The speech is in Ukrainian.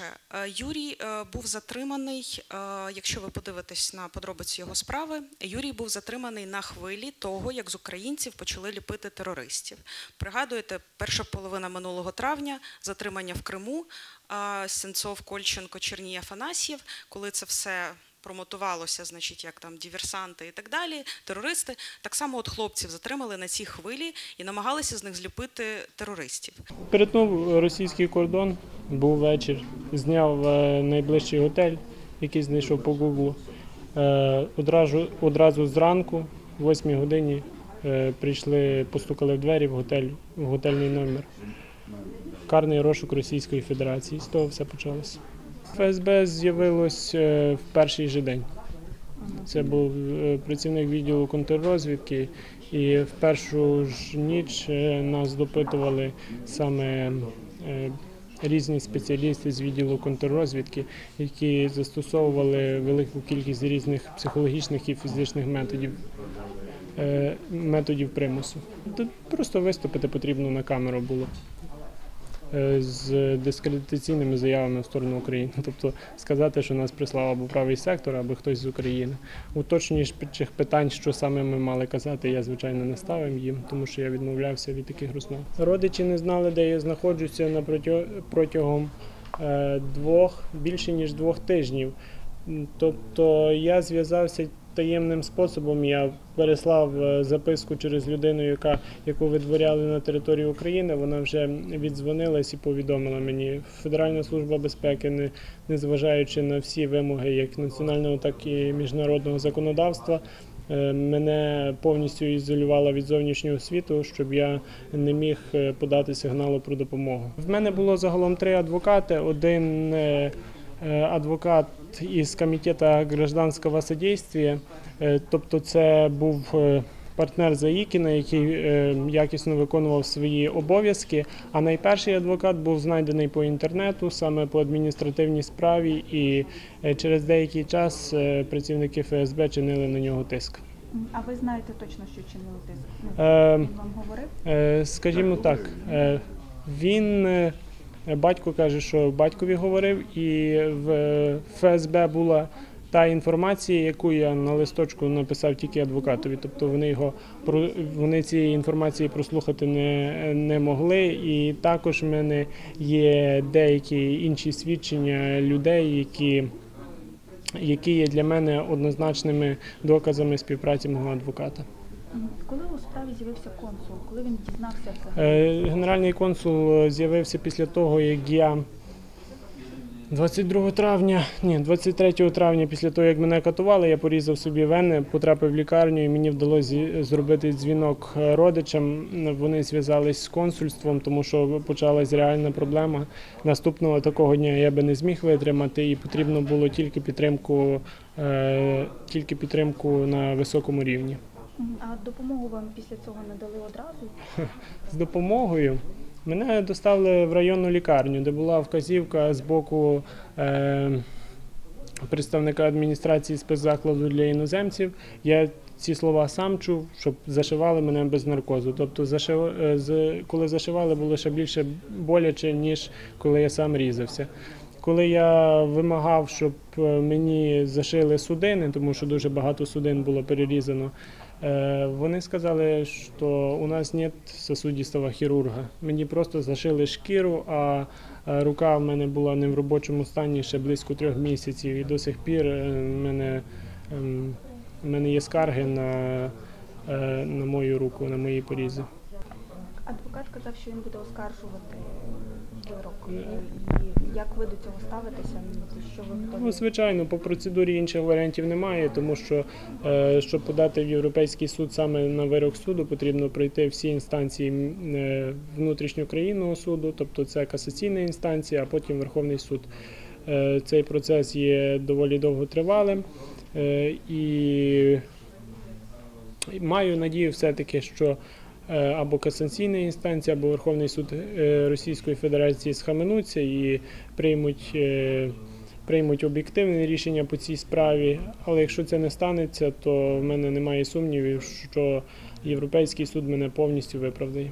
Е, Юрій е, був затриманий. е, Якщо ви подивитесь на подробиці його справи, Юрій був затриманий на хвилі того, як з українців почали ліпити терористів. Пригадуєте, перша половина минулого травня затримання в Криму Сенцов, Кольченко, Черній, Афанасьєв, коли це все. Промотувалося, значить, як там диверсанти і так далі, терористи. Так само от хлопців затримали на цій хвилі і намагалися з них зліпити терористів. Перетнув російський кордон, був вечір, зняв е, найближчий готель, який знайшов по Гуглу. Е, Одразу, одразу зранку, о 8 годині, е, прийшли, постукали в двері в готель, в готельний номер. Карний розшук Російської Федерації. З того все почалося. ФСБ з'явилось в перший же день. Це був працівник відділу контррозвідки, і в першу ж ніч нас допитували саме різні спеціалісти з відділу контррозвідки, які застосовували велику кількість різних психологічних і фізичних методів. е, Методів примусу. Тут просто виступити потрібно на камеру було з дискредитаційними заявами в сторону України. Тобто сказати, що нас прислав або правий сектор, або хтось з України. Уточнюючих питань, що саме ми мали казати, я звичайно не ставив їм, тому що я відмовлявся від таких розмов. Родичі не знали, де я знаходжуся на протя- протягом е, двох більше ніж двох тижнів. Тобто я зв'язався таємним способом. Я переслав е, записку через людину, яка яку видворяли на території України. Вона вже віддзвонилась і повідомила мені. Федеральна служба безпеки, не, незважаючи на всі вимоги як національного, так і міжнародного законодавства. е, Мене повністю ізолювала від зовнішнього світу, щоб я не міг е, подати сигналу про допомогу. В мене було загалом три адвокати. Один адвокат із комітету гражданського содействия, Е, тобто це був е, партнер Заїкіна, який е, якісно виконував свої обов'язки. А найперший адвокат був знайдений по інтернету, саме по адміністративній справі, і е, через деякий час е, працівники ФСБ чинили на нього тиск. А ви знаєте точно, що чинили тиск? Ну, Е, Він вам говорив? Е, Скажімо так, е, він е, батько каже, що батькові говорив, і в ФСБ була та інформація, яку я на листочку написав тільки адвокатові. Тобто вони його вони цієї інформації прослухати не, не могли. І також в мене є деякі інші свідчення людей, які. Які є для мене однозначними доказами співпраці мого адвоката. Коли у справі з'явився консул? Коли він дізнався взагалі? Е, Генеральний консул е, з'явився після того, як я 22 травня, ні, 23 травня, після того, як мене катували, я порізав собі вени, потрапив в лікарню, і мені вдалося зробити дзвінок е, родичам. Вони зв'язались з консульством, тому що почалась реальна проблема. Наступного такого дня я би не зміг витримати, і потрібно було тільки підтримку, тільки підтримку на високому рівні. А допомогу вам після цього надали одразу? з допомогою. Мене доставили в районну лікарню, де була вказівка з боку е, представника адміністрації спецзакладу для іноземців. Я ці слова сам чув, щоб зашивали мене без наркозу. Тобто, зашив, е, з, коли зашивали, було ще більше боляче, ніж коли я сам різався. Коли я вимагав, щоб е, мені зашили судини, тому що дуже багато судин було перерізано, Е, Вони сказали, що у нас нет сосудистого хірурга. Мені просто зашили шкіру, а е, рука в мене була не в робочому стані ще близько трьох місяців. І до сих пір в мене, ем, в мене є скарги на, на мою руку, на мої порізи. Адвокат казав, що він буде оскаржувати вирок. Е. І як ви до цього ставитеся? Що ви готові? Ну, звичайно, по процедурі інших варіантів немає, тому що е, щоб подати в Європейський суд саме на вирок суду, потрібно пройти всі інстанції е, внутрішньокраїнного суду, тобто це касаційна інстанція, а потім Верховний суд. Цей процес є доволі довготривалим і маю надію все-таки, що е, або касаційна інстанція, або Верховний суд е, Російської Федерації схаменуться і приймуть, е, приймуть об'єктивне рішення по цій справі. Але якщо це не станеться, то в мене немає сумнівів, що Європейський суд мене повністю виправдає.